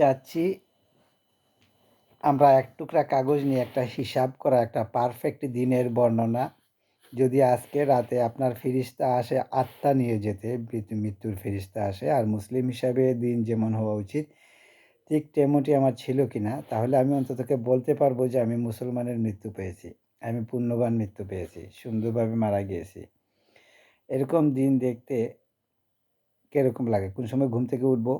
চাচ্ছি, আমরা এক টুকরা কাগজ নিয়ে একটা হিসাব করা, একটা পারফেক্ট দিনের বর্ণনা। যদি আজকে রাতে আপনার ফিরিস্তা আসে, আত্মা নিয়ে যেতে মৃত্যুর ফিরিস্তা আসে, আর মুসলিম হিসাবে দিন যেমন হওয়া উচিত, ঠিক তেমনটি আমার ছিল কি না তাহলে আমি অন্ততকে বলতে পারব যে আমি মুসলমানের মৃত্যু পেয়েছি, আমি পুণ্যবান মৃত্যু পেয়েছি, সুন্দরভাবে মারা গিয়েছি। এরকম দিন দেখতে কীরকম লাগে? কোন সময় ঘুম থেকে উঠবো?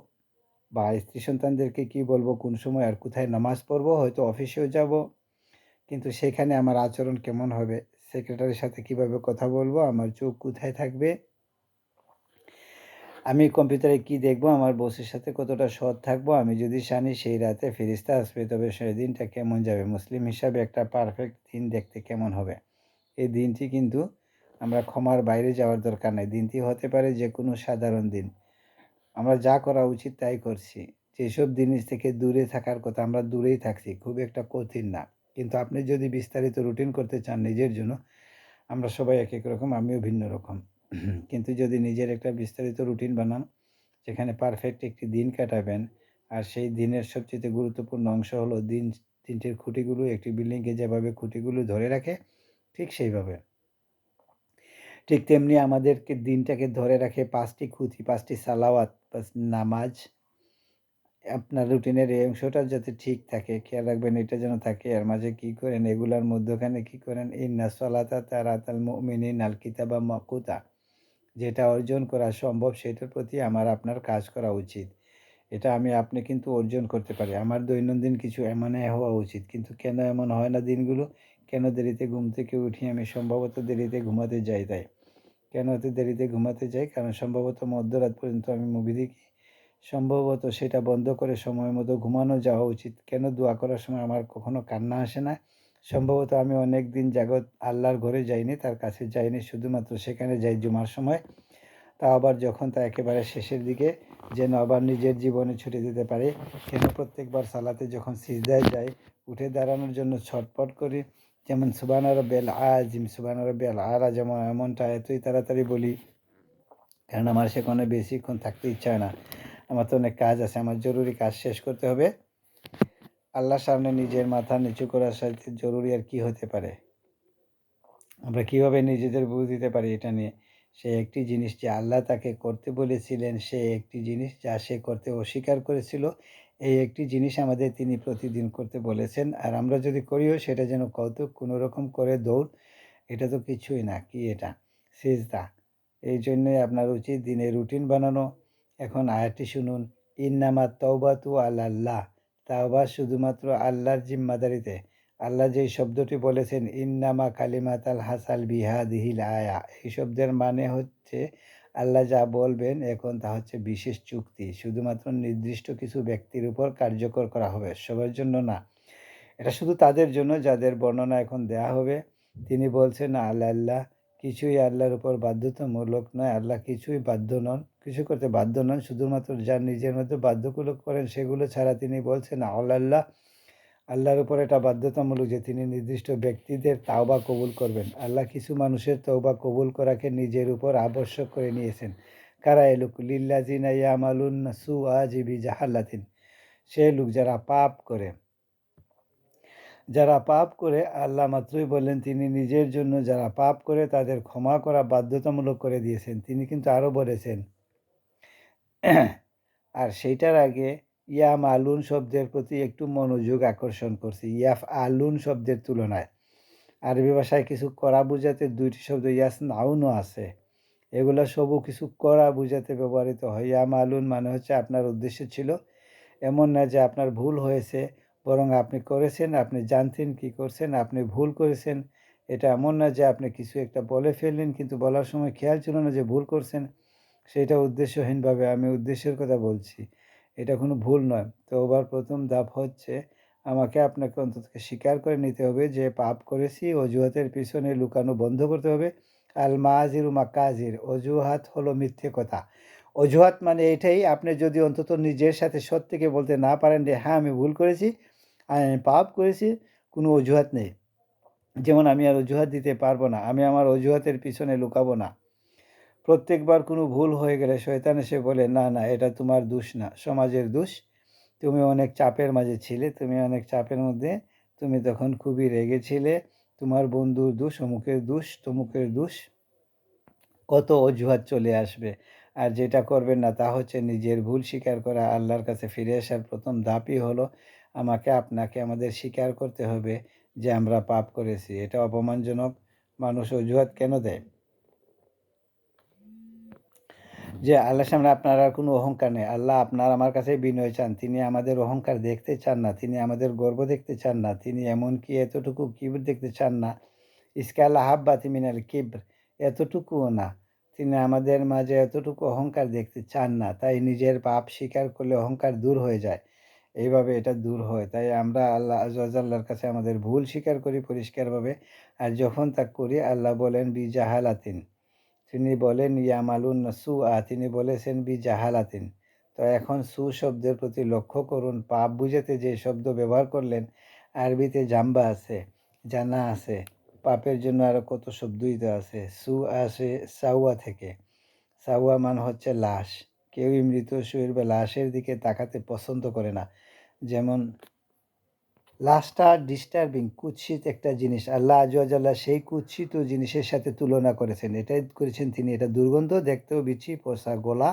বা স্ত্রী সন্তানদেরকে কি বলব, কোন সময় আর কোথায় নামাজ পড়ব, হয়তো অফিসেও যাব। কিন্তু সেখানে আমার আচরণ কেমন হবে সেক্রেটারির সাথে কীভাবে কথা বলব, আমার চোখ কোথায় থাকবে? আমি কম্পিউটারে কি দেখব, আমার বসের সাথে কতটা সৎ থাকব, আমি যদি জানি সেই রাতে ফেরিস্তা আসবে, তবে সেই দিনটা কেমন যাবে? মুসলিম হিসাবে একটা পারফেক্ট দিন দেখতে কেমন হবে? এই দিনটি কিন্তু আমরা ক্ষমার বাইরে যাওয়ার দরকার নেই। দিনটি হতে পারে যে কোনো সাধারণ দিন। আমরা যা করা উচিত তাই করছি। যেসব জিনিস থেকে দূরে থাকার কথা আমরা দূরেই থাকছি, খুব একটা কঠিন না। কিন্তু আপনি যদি বিস্তারিত রুটিন করতে চান নিজের জন্য, আমরা সবাই এক এক রকম, আমিও ভিন্ন রকম। কিন্তু যদি নিজের একটা বিস্তারিত রুটিন বানান, যেখানে পারফেক্ট একটি দিন কাটাবেন, আর সেই দিনের সবচেয়ে গুরুত্বপূর্ণ অংশ হলো দিন, তিনটের খুঁটিগুলো, একটি বিল্ডিংকে যেভাবে খুঁটিগুলো ধরে রাখে, ঠিক সেইভাবে। ঠিক তেমনি আমাদেরকে দিনটাকে ধরে রাখে পাঁচটি খুঁতি, পাঁচটি সালাওয়াত নামাজ। আপনার রুটিনের এই অংশটা যাতে ঠিক থাকে, খেয়াল রাখবেন এটা যেন থাকে। এর মাঝে কী করেন, এগুলার মধ্যখানে কী করেন? এই ইন্না সলাতা তারাতাল মিনি নালকিতা বা মকুতা। যেটা অর্জন করা সম্ভব, সেটার প্রতি আমার, আপনার কাজ করা উচিত। এটা আমি, আপনি কিন্তু অর্জন করতে পারি। আমার দৈনন্দিন কিছু এমন হওয়া উচিত। কিন্তু কেন এমন হয় না দিনগুলো? কেন দেরিতে ঘুম থেকে উঠি? আমি সম্ভবত দেরিতে ঘুমাতে যাই তাই। কেন এত দেরিতে ঘুমাতে যাই? কারণ সম্ভবত মধ্যরাত পর্যন্ত আমি মুভি দেখি। সম্ভবত সেটা বন্ধ করে সময় মতো ঘুমানো যাওয়া উচিত। কেন দোয়া করার সময় আমার কখনো কান্না আসে না? সম্ভবত আমি অনেক দিন জাগত আল্লাহর ঘরে যাইনি, তার কাছে যাইনি, শুধুমাত্র সেখানে যাই জুমার সময়। তা আবার যখন তা একেবারে শেষের দিকে যেন আবার নিজের জীবনে ছুটে দিতে পারে, কেন প্রত্যেকবার সালাতে যখন সিজদায় যাই, উঠে দাঁড়ানোর জন্য ছটপট করি যেমন সুবান বেল আজিম সুবান বেল আরা যেমন, এমনটা এতই তাড়াতাড়ি বলি। কারণ আমার সেখানে বেশিক্ষণ থাকতে ইচ্ছা হয় না। আমার তো অনেক কাজ আছে, আমার জরুরি কাজ শেষ করতে হবে। আল্লাহর সামনে নিজের মাথা নিচু করার সাথে জরুরি আর কি হতে পারে? আমরা কীভাবে নিজেদের বুঝ দিতে পারি এটা নিয়ে? সে একটি জিনিস যে আল্লাহ তাকে করতে বলেছিলেন, সে একটি জিনিস যা সে করতে অস্বীকার করেছিল, এই একটি জিনিস আমাদের তিনি প্রতিদিন করতে বলেছেন। আর আমরা যদি করিও, সেটা যেন কৌতুক, কোনো রকম করে দৌড়, এটা তো কিছুই না, কি এটা? সিজদা। এই জন্যই আপনার উচিত দিনে রুটিন বানানো। এখন আয়াতটি শুনুন, ইন্নামা তৌবাতু আল্লাহ তাওবা শুধুমাত্র আল্লাহর জিম্মাদারিতে। আল্লাহ যেই শব্দটি বলেছেন, ইন্নামা কালিমাত আল হাসাল বিহাদিহিল আয়া এই শব্দের মানে হচ্ছে আল্লাহ যা বলবেন এখন তা হচ্ছে বিশেষ চুক্তি। শুধুমাত্র নির্দিষ্ট কিছু ব্যক্তির উপর কার্যকর করা হবে, সবার জন্য না। এটা শুধু তাদের জন্য যাদের বর্ণনা এখন দেয়া হবে। তিনি বলছেন, আল্লাহ আল্লাহ, কিছুই আল্লাহর উপর বাধ্যতামূলক নয়। আল্লাহ কিছুই বাধ্য নন, কিছু করতে বাধ্য নন। শুধুমাত্র যা নিজের মধ্যে বাধ্যগুলো করেন সেগুলো ছাড়া তিনি বলছেন আল্লাহ আল্লাহর উপর এটা বাধ্যতামূলক যে তিনি নির্দিষ্ট ব্যক্তিদের তাওবা কবুল করবেন। আল্লাহ কিছু মানুষের তওবা কবুল করাকে নিজের উপর আবশ্যক করে নিয়েছেন। কারা এলুক লিল্লাজিনা ইয়ামালুন সু আজিবি জাহাল্লাতিন। সে লোক যারা পাপ করে। যারা পাপ করে, আল্লাহ মাত্রই বললেন, তিনি নিজের জন্য যারা পাপ করে, তাদের ক্ষমা করা বাধ্যতামূলক করে দিয়েছেন। তিনি কিন্তু আরও বলেছেন। আর সেইটার আগে ইয়াম আলুন শব্দের প্রতি একটু মনোযোগ আকর্ষণ করছি। ইয়াফ আলুন শব্দের তুলনায়। আরবি ভাষায় কিছু করা বুঝাতে দুইটি শব্দ, ইয়াস নাউনও আছে। এগুলো সবও কিছু করা বুঝাতে ব্যবহৃত হয়। ইয়াম আলুন মানে হচ্ছে আপনার উদ্দেশ্য ছিল এমন না যে আপনার ভুল হয়েছে, বরং আপনি করেছেন, আপনি জানতেন কি করছেন, আপনি ভুল করেছেন। এটা এমন না যে আপনি কিছু একটা বলে ফেললেন, কিন্তু বলার সময় খেয়াল ছিল না যে ভুল করছেন। সেটা উদ্দেশ্যহীনভাবে আমি উদ্দেশ্যের কথা বলছি। এটা কোনো ভুল নয়। তো ওবার প্রথম ধাপ হচ্ছে আমাকে আপনাকে অন্তত স্বীকার করে নিতে হবে যে পাপ করেছি, অজুহাতের পিছনে লুকানো বন্ধ করতে হবে। আল মাজির মাকাজির, অজুহাত হলো মিথ্যে কথা। অজুহাত মানে এটাই, আপনি যদি অন্তত নিজের সাথে সত্যিকে বলতে না পারেন যে হ্যাঁ আমি ভুল করেছি আমি পাপ করেছি, কোনো অজুহাত নেই। যেমন আমি আর অজুহাত দিতে পারব না, আমি আমার অজুহাতের পিছনে লুকাবো না। প্রত্যেকবার কোনো ভুল হয়ে গেলে শয়তান এসে বলে, না না, এটা তোমার দোষ না, সমাজের দোষ। তুমি অনেক চাপের মাঝে ছিলে, তুমি অনেক চাপের মধ্যে, তুমি তখন খুবই রেগেছিলে তোমার বন্ধুর দোষ, অমুকের দোষ, তমুকের দোষ। কত অজুহাত চলে আসবে। আর যেটা করবেন না, তা হচ্ছে নিজের ভুল স্বীকার করা। আল্লাহর কাছে ফিরে আসার প্রথম ধাপই হলো, আমাকে, আপনাকে আমাদের স্বীকার করতে হবে যে আমরা পাপ করেছি। এটা অপমানজনক। মানুষ অজুহাত কেন দেয়? যে আল্লাহর সামনে আপনার আর কোনো অহংকার নেই। আল্লাহ আপনার আমার কাছে বিনয় চান। তিনি আমাদের অহংকার দেখতে চান না। তিনি আমাদের গর্ব দেখতে চান না। তিনি এমনকি এতটুকু কিবর দেখতে চান না। ইসকাল আহাব্বা তিমিনাল কিবর। এতটুকুও না। তিনি আমাদের মাঝে এতটুকু অহংকার দেখতে চান না। তাই নিজের পাপ স্বীকার করলে অহংকার দূর হয়ে যায়। এইভাবে এটা দূর হয়। তাই আমরা আল্লাহ আল্লাহর কাছে আমাদের ভুল স্বীকার করি পরিষ্কারভাবে। আর যখন তা করি, আল্লাহ বলেন, বি জাহালাতিন। তিনি বলেন, ইয়ামালুন সু আ তিনি বলেছেন, বি জাহালাতিন। তো এখন সু শব্দের প্রতি লক্ষ্য করুন। পাপ বুঝাতে যে শব্দ ব্যবহার করলেন, আরবিতে জাম্বা আছে, জানা আছে। পাপের জন্য আরও কত শব্দই তো আছে। সু আসে সাউয়া থেকে। সাউয়া মান হচ্ছে লাশ। কেউই মৃত শরীর বা লাশের দিকে তাকাতে পছন্দ করে না। যেমন লাশটা ডিস্টার্বিং কুৎসিত একটা জিনিস। আল্লাহ আজুয়াজাল্লাহ সেই কুৎসিত জিনিসের সাথে তুলনা করেছেন। এটাই করেছেন তিনি। এটা দুর্গন্ধ দেখতেও বিচ্ছি পোষা গোলা।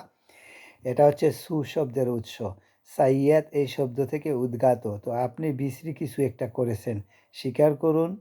এটা হচ্ছে সু শব্দের উৎস। সাইয়াত এই শব্দ থেকে উদ্গাত তো আপনি বিশ্রী কিছু একটা করেছেন। স্বীকার করুন।